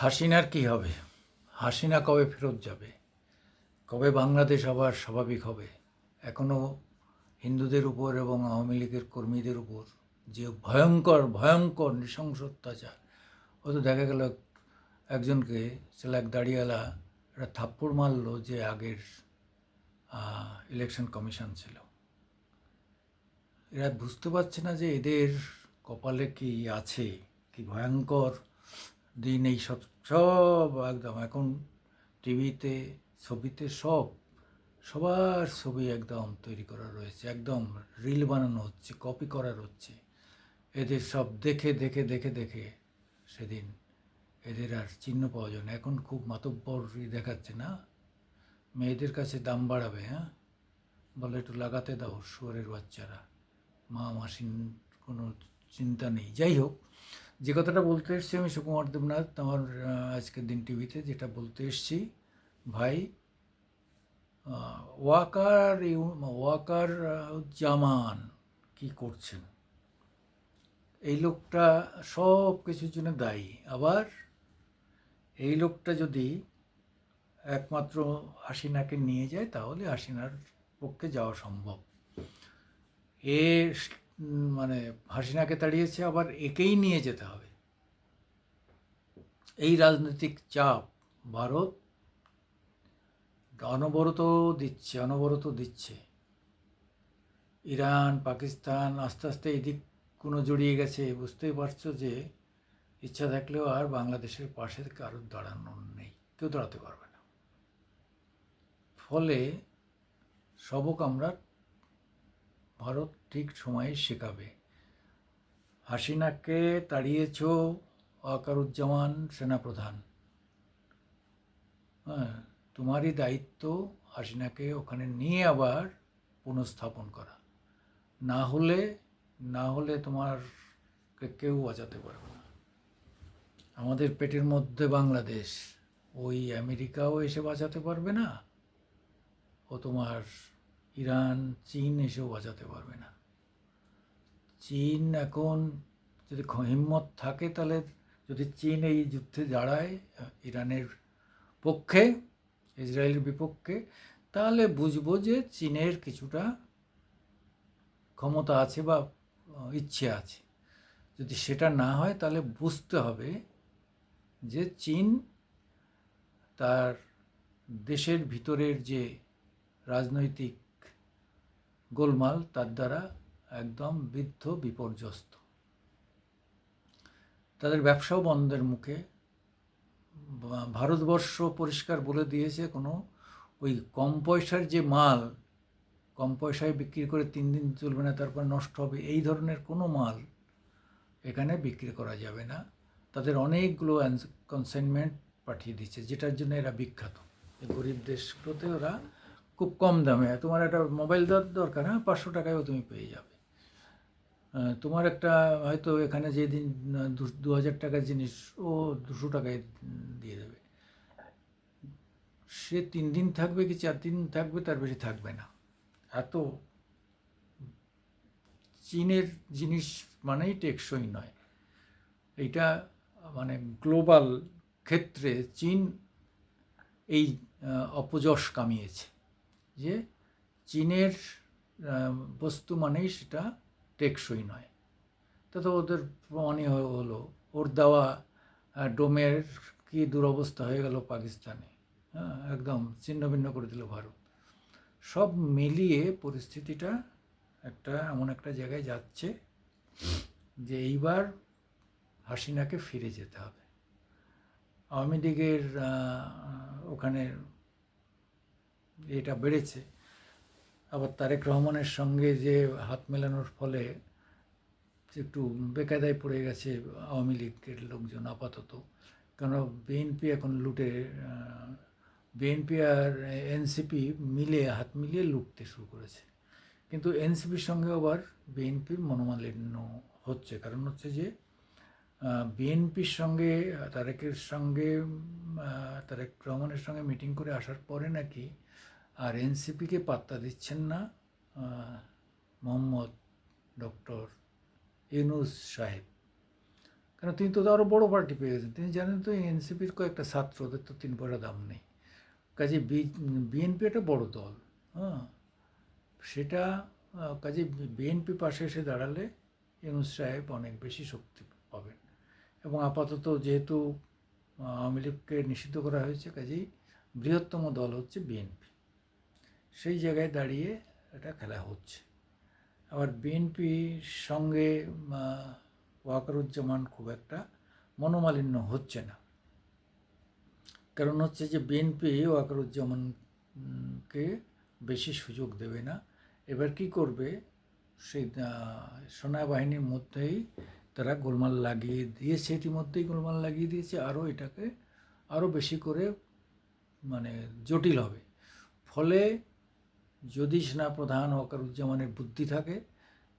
হাসিনার কি হবে? হাসিনা কবে ফেরত যাবে? কবে বাংলাদেশ আবার স্বাভাবিক হবে? এখনও হিন্দুদের উপর এবং আওয়ামী লীগের কর্মীদের উপর যে ভয়ঙ্কর ভয়ঙ্কর নৃশংস অত্যাচার ও তো দেখা গেল একজনকে সেটা এক দাড়িওয়ালা একটা থাপ্পড় মারলো যে আগের ইলেকশন কমিশন ছিল। এরা বুঝতে পারছে না যে এদের কপালে কি আছে, কি ভয়ঙ্কর দিন এই সব সব একদম। এখন টিভিতে, ছবিতে সব, সবার ছবি একদম তৈরি করা রয়েছে। একদম রিল বানানো হচ্ছে কপি করার হচ্ছে। এদের সব দেখে দেখে দেখে দেখে সেদিন এদের আর চিহ্ন পাওয়া যায় না। এখন খুব মাতব্বরই দেখাচ্ছে না? মেয়েদের কাছে দাম বাড়াবে হ্যাঁ? বলে একটু লাগাতে দাও, শুয়ারের বাচ্চারা। মা মাসিন কোনো চিন্তা নেই। যাই হোক যে কথাটা বলতে এসছি আমি সুকুমার দেবনাথ, আমার আজকের দিন টিভিতে যেটা বলতে এসছি। ভাই ওয়াকার ওয়াকার জামান কি করছেন? এই লোকটা সব কিছুর জন্য দায়ী। আবার এই লোকটা যদি একমাত্র হাসিনাকে নিয়ে যায়, তাহলে হাসিনার পক্ষে যাওয়া সম্ভব। এ মানে হাসিনাকে তাড়িয়েছে, আবার একেই নিয়ে যেতে হবে। এই রাজনৈতিক চাপ ভারত অনবরত দিচ্ছে অনবরত দিচ্ছে। ইরান, পাকিস্তান আস্তে আস্তে এদিক কোনো জড়িয়ে গেছে। বুঝতেই পারছ যে ইচ্ছা থাকলেও আর বাংলাদেশের পাশে কারোর দাঁড়ানো নেই, কেউ দাঁড়াতে পারবে না। ফলে সবক আমরা ভারত ঠিক সময়ে শেখাবে। হাসিনাকে তাড়িয়েছ ওয়াকারুজ্জামান সেনাপ্রধান। হ্যাঁ তোমারই দায়িত্ব হাসিনাকে ওখানে নিয়ে আবার পুনঃস্থাপন করা। না হলে না হলে তোমার কেউ বাঁচাতে পারবে না। আমাদের পেটের মধ্যে বাংলাদেশ, ওই আমেরিকাও এসে বাঁচাতে পারবে না? ও তোমার ইরান, চীন এসেও বাঁচাতে পারবে না। চীন এখন যদি হিম্মত থাকে, তাহলে যদি চীন এই যুদ্ধে দাঁড়ায়, ইরানের পক্ষে, ইসরায়েলের বিপক্ষে, তাহলে বুঝব যে চীনের কিছুটা ক্ষমতা আছে বা ইচ্ছে আছে। যদি সেটা না হয়, তাহলে বুঝতে হবে যে চীন তার দেশের ভিতরের যে রাজনৈতিক গোলমাল তার দ্বারা একদম বৃদ্ধ, বিপর্যস্ত। তাদের ব্যবসাও বন্ধের মুখে। ভারতবর্ষ পরিষ্কার বলে দিয়েছে কোনো, ওই কম পয়সার যে মাল, কম পয়সায় বিক্রি করে তিন দিন চলবে না, তারপর নষ্ট হবে, এই ধরনের কোনো মাল এখানে বিক্রি করা যাবে না। তাদের অনেকগুলো কনসাইনমেন্ট পাঠিয়ে দিচ্ছে, যেটার জন্য এরা বিখ্যাত। গরিব দেশগুলোতে ওরা খুব কম দামে। তোমার একটা মোবাইল দরকার হ্যাঁ? পাঁচশো টাকায়ও তুমি পেয়ে যাবে। তোমার একটা, হয়তো এখানে যেদিন দু হাজার টাকার জিনিস, ও দুশো টাকায় দিয়ে দেবে। সে তিন দিন থাকবে কি চার দিন থাকবে? তার বেশি থাকবে না। এত চীনের জিনিস মানেই টেকসই নয়। এইটা মানে গ্লোবাল ক্ষেত্রে চীন এই অপযশ কামিয়েছে। যে চীনের বস্তু মানেই সেটা টেকসই নয়। তা ওদের প্রমাণই হলো, ওর দেওয়া ডোমের কী দুরবস্থা হয়ে গেল পাকিস্তানে। হ্যাঁ একদম ছিন্ন ভিন্ন করে দিল ভারত। সব মিলিয়ে পরিস্থিতিটা একটা, এমন একটা জায়গায় যাচ্ছে যে এইবার হাসিনাকে ফিরে যেতে হবে। আওয়ামী লীগের ওখানে এটা বেড়েছে। আবার তারেক রহমানের সঙ্গে যে হাত মেলানোর ফলে একটু বেকায়দায় পড়ে গেছে আওয়ামী লীগের লোকজন আপাতত। কেন বিএনপি এখন লুটে বিএনপি আর এনসিপি মিলে, হাত মিলিয়ে লুটতে শুরু করেছে। কিন্তু এনসিপির সঙ্গে আবার বিএনপির মনোমালিন্য হচ্ছে। কারণ হচ্ছে যে বিএনপির সঙ্গে, তারেকের সঙ্গে তারেক রহমানের সঙ্গে মিটিং করে আসার পরে নাকি আর এনসিপিকে পাত্তা দিচ্ছেন না মোহাম্মদ ডক্টর ইউনুস সাহেব। কারণ তিনি তো আরও বড় পার্টি পেয়ে গেছেন। তিনি জানেন তো এনসিপির কয়েকটা ছাত্র, ওদের তো তিন পয়সা দাম নেই। কাজে বিএনপি একটা বড় দল হ্যাঁ? সেটা কাজে বিএনপি পাশে এসে দাঁড়ালে ইউনুস সাহেব অনেক বেশি শক্তি পাবেন। এবং আপাতত যেহেতু আওয়ামী লীগকে নিষিদ্ধ করা হয়েছে, কাজেই বৃহত্তম দল হচ্ছে বিএনপি। সেই জায়গায় দাঁড়িয়ে এটা খেলা হচ্ছে। আবার বিএনপির সঙ্গে ওয়াকারুজ্জামান খুব একটা মনোমালিন্য হচ্ছে না। কারণ হচ্ছে যে বিএনপি ওয়াকারুজ্জামানকে বেশি সুযোগ দেবে না। এবার কি করবে? সেই সেনাবাহিনীর মধ্যেই তারা গোলমাল লাগিয়ে দিয়েছে, ইতিমধ্যেই গোলমাল লাগিয়ে দিয়েছে। আরও এটাকে আরও বেশি করে মানে জটিল হবে। ফলে যদি সেনাপ্রধান ওয়াকারুজ্জামানের বুদ্ধি থাকে,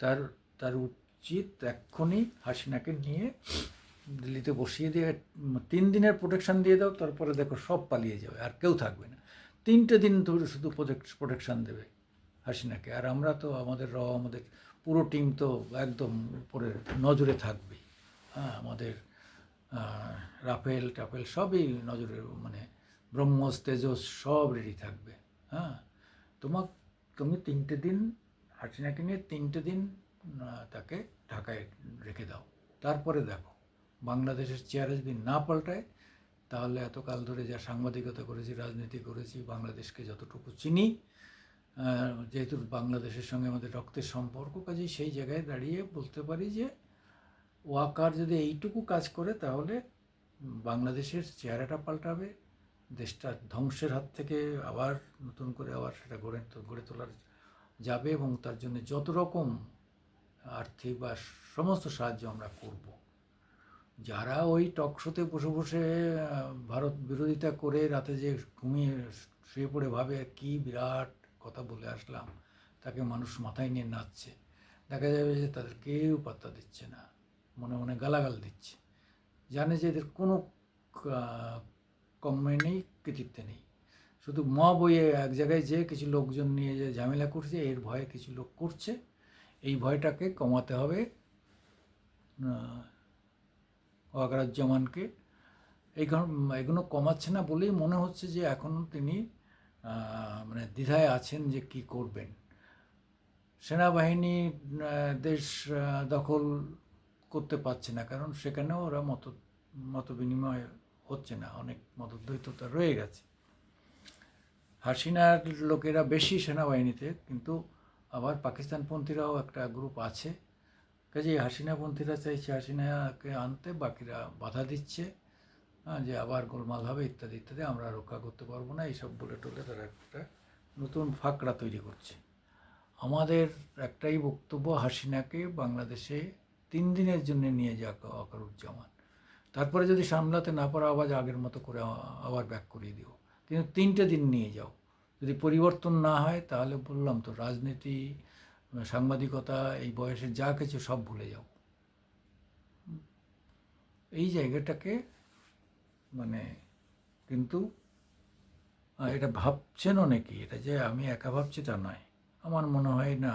তার তার উচিত এক্ষুনি হাসিনাকে নিয়ে দিল্লিতে বসিয়ে দিয়ে, তিন দিনের প্রোটেকশন দিয়ে দাও, তারপরে দেখো সব পালিয়ে যাবে, আর কেউ থাকবে না। তিনটে দিন ধরে শুধু প্রোটেকশন দেবে হাসিনাকে, আর আমরা তো আমাদের র, আমাদের পুরো টিম তো একদম উপরে নজরে থাকবে হ্যাঁ আমাদের রাফেল, টাফেল সবই নজরে মানে ব্রহ্মস, তেজস সব রেডি থাকবে। হ্যাঁ তোমাক তুমি তিনটে দিন হাসিনাকে নিয়ে তিনটে দিন তাকে ঢাকায় রেখে দাও। তারপরে দেখো, বাংলাদেশের চেয়ারে যদি না পাল্টায়, তাহলে এতকাল ধরে যা সাংবাদিকতা করেছি, রাজনীতি করেছি, বাংলাদেশকে যতটুকু চিনি যেহেতু বাংলাদেশের সঙ্গে আমাদের রক্তের সম্পর্ক কাজেই সেই জায়গায় দাঁড়িয়ে বলতে পারি যে, ওয়াকার যদি এইটুকু কাজ করে, তাহলে বাংলাদেশের চেহারাটা পাল্টাবে দেশটা ধ্বংসের হাত থেকে আবার নতুন করে আবার সেটা গড়ে গড়ে তোলার যাবে এবং তার জন্য যত রকম আর্থিক বা সমস্ত সাহায্য আমরা করব। যারা ওই টকশোতে বসে বসে ভারত বিরোধিতা করে রাতে যে ঘুমিয়ে শুয়ে পড়ে ভাবে কি বিরাট কথা বলে আসলাম, তাকে মানুষ মাথায় নিয়ে নাচছে। দেখা যাবে যে তাদের কেউ পাত্তা দিচ্ছে না, মনে মনে গালাগাল দিচ্ছে। জানে যে এদের কোনো আহ, কমে নেই কৃতিত্বে নেই। শুধু ম বইয়ে এক জায়গায় যে কিছু লোকজন নিয়ে যে ঝামেলা করছে এর ভয়ে কিছু লোক করছে এই ভয়টাকে কমাতে হবে ওয়াকারুজ্জামানকে। এই এগুলো কমাচ্ছে না বলেই মনে হচ্ছে যে এখনও তিনি মানে দ্বিধায় আছেন যে কি করবেন। সেনাবাহিনী দেশ দখল করতে পারছে না কারণ সেখানেও ওরা মত মত বিনিময় হচ্ছে না অনেক মতদ্বৈততা রয়ে গেছে। হাসিনার লোকেরা বেশি সেনাবাহিনীতে কিন্তু আবার পাকিস্তানপন্থীরাও একটা গ্রুপ আছে। কাজেই হাসিনাপন্থীরা চাইছে হাসিনাকে আনতে বাকিরা বাধা দিচ্ছে হ্যাঁ, যে আবার গোলমাল হবে ইত্যাদি ইত্যাদি আমরা রক্ষা করতে পারব না। এইসব বলে টলে তারা একটা নতুন ফাঁকড়া তৈরি করছে। আমাদের একটাই বক্তব্য হাসিনাকে বাংলাদেশে তিন দিনের জন্য নিয়ে যাক অকারুজ্জামান তারপরে যদি সামলাতে না পারো, আবার আগের মতো করে আবার ব্যাক করিয়ে দিও। কিন্তু তিনটে দিন নিয়ে যাও। যদি পরিবর্তন না হয়, তাহলে বললাম তো, রাজনীতি, সাংবাদিকতা, এই বয়সে যা কিছু সব ভুলে যাও। এই জায়গাটাকে মানে কিন্তু এটা ভাবছেন অনেকেই এটা যে আমি একা ভাবছি তা নয়। আমার মনে হয় না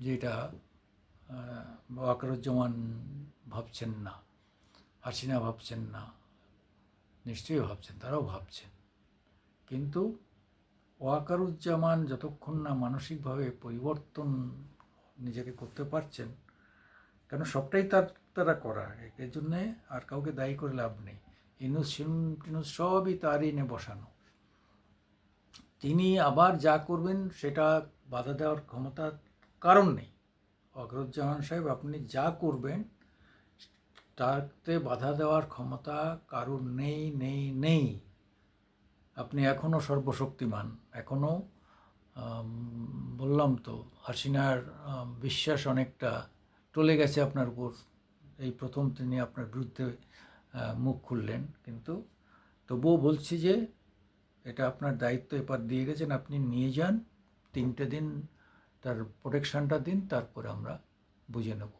যে এটা ওয়াকারুজ্জামান ভাবছেন না। হাসিনা ভাবছেন না। নিশ্চয়ই ভাবছেন, তারাও ভাবছেন। কিন্তু ওয়াকারুজ্জামান যতক্ষণ না মানসিকভাবে পরিবর্তন নিজেকে করতে পারছেন, কেন সবটাই তার, তারা করা। এর জন্যে আর কাউকে দায়ী করে লাভ নেই। ইনুস টিনুস সবই তারই এনে বসানো। তিনি আবার যা করবেন সেটা বাধা দেওয়ার ক্ষমতা কারণ নেই। অগ্রুজ্জামান সাহেব, আপনি যা করবেন তাতে বাধা দেওয়ার ক্ষমতা কারুর নেই নেই নেই। আপনি এখনও সর্বশক্তিমান। এখনও বললাম তো, হাসিনার বিশ্বাস অনেকটা টলে গেছে আপনার উপর। এই প্রথম তিনি আপনার বিরুদ্ধে মুখ খুললেন। কিন্তু তবুও বলছি যে, এটা আপনার দায়িত্ব এবার দিয়ে গেছেন, আপনি নিয়ে যান। তিনটে দিন তার প্রোটেকশানটা দিন, তারপরে আমরা বুঝে নেব।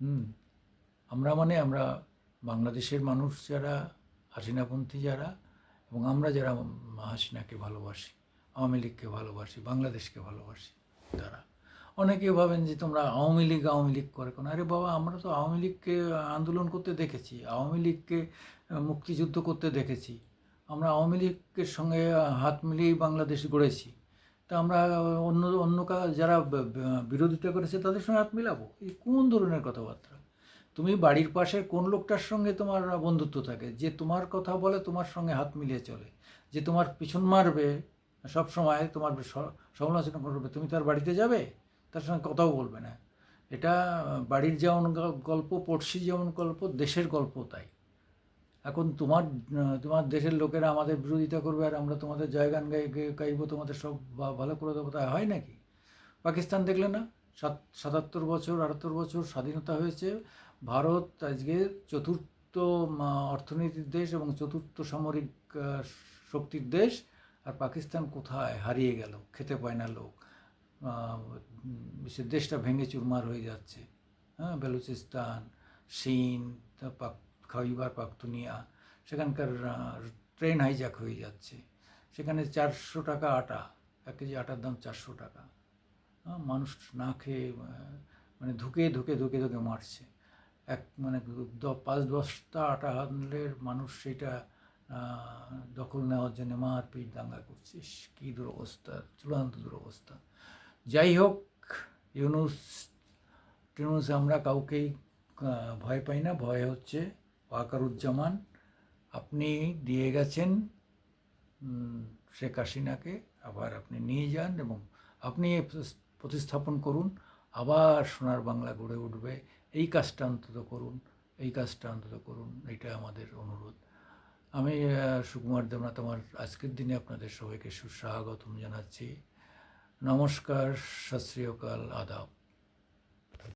হুম। আমরা মানে আমরা বাংলাদেশের মানুষ যারা, হাসিনাপন্থী যারা, এবং আমরা যারা হাসিনাকে ভালোবাসি, আওয়ামী লীগকে ভালোবাসি, বাংলাদেশকে ভালোবাসি তারা। অনেকে ভাবেন যে তোমরা আওয়ামী লীগ আওয়ামী লীগ করে কোনো? আরে বাবা, আমরা তো আওয়ামী লীগকে আন্দোলন করতে দেখেছি, আওয়ামী লীগকে মুক্তিযুদ্ধ করতে দেখেছি, আমরা আওয়ামী লীগের সঙ্গে হাত মিলিয়েই বাংলাদেশ গড়েছি। তা আমরা অন্য অন্য যারা বিরোধিতা করেছে তাদের সঙ্গে হাত মিলাবো? এই কোন ধরনের কথাবার্তা? তুমি বাড়ির পাশে কোন লোকটার সঙ্গে তোমার বন্ধুত্ব থাকে? যে তোমার কথা বলে তোমার সঙ্গে হাত মিলিয়ে চলে। যে তোমার পিছন মারবে, সব সময় তোমার সমালোচনা করবে, তুমি তার বাড়িতে যাবে? তার সঙ্গে কথাও বলবে না। এটা বাড়ির যেমন গল্প, পড়শি যেমন গল্প, দেশের গল্প তাই। এখন তোমার তোমার দেশের লোকেরা আমাদের বিরোধিতা করবে আর আমরা তোমাদের জয়গান গাই, গাই- গাইবো, তোমাদের সব ভালো করে দেবো, তাই হয় নাকি? পাকিস্তান দেখলে না? সাত, সাতাত্তর বছর, আটাত্তর বছর স্বাধীনতা হয়েছে ভারত আজকে চতুর্থ অর্থনীতির দেশ এবং চতুর্থ সামরিক শক্তির দেশ। আর পাকিস্তান কোথায়? হারিয়ে গেল, খেতে পায় না লোক। সে দেশটা ভেঙে চুরমার হয়ে যাচ্ছে। হ্যাঁ বেলুচিস্তান সিন পাক, খাইবার পাকতুনিয়া, সেখানকার ট্রেন হাইজ্যাক হয়ে যাচ্ছে। সেখানে চারশো টাকা আটা, এক কেজি আটার দাম চারশো টাকা। মানুষ না খেয়ে মানে ধুকে ধুকে ধুকে ধুকে মারছে। এক মানে পাঁচ দশটা আটা আনলের মানুষ সেটা দখল নেওয়ার জন্য মারপিট দাঙ্গা করছে। ইস, কী দুরবস্থা চূড়ান্ত দুরবস্থা। যাই হোক ইউনুস টিনুস আমরা কাউকেই ভয় পাই না। ভয় হচ্ছে ওয়াকারুজ্জামান। আপনি দিয়ে গেছেন শেখ হাসিনাকে আবার আপনি নিয়ে যান এবং আপনি প্রতিস্থাপন করুন। আবার সোনার বাংলা গড়ে উঠবে। এই কাজটা অন্তত করুন, এই কাজটা অন্তত করুন এটা আমাদের অনুরোধ। আমি সুকুমার দেবনাথ, আমার আজকের দিনে আপনাদের সবাইকে সুস্বাগতম জানাচ্ছি। নমস্কার সত শ্রী আদাব।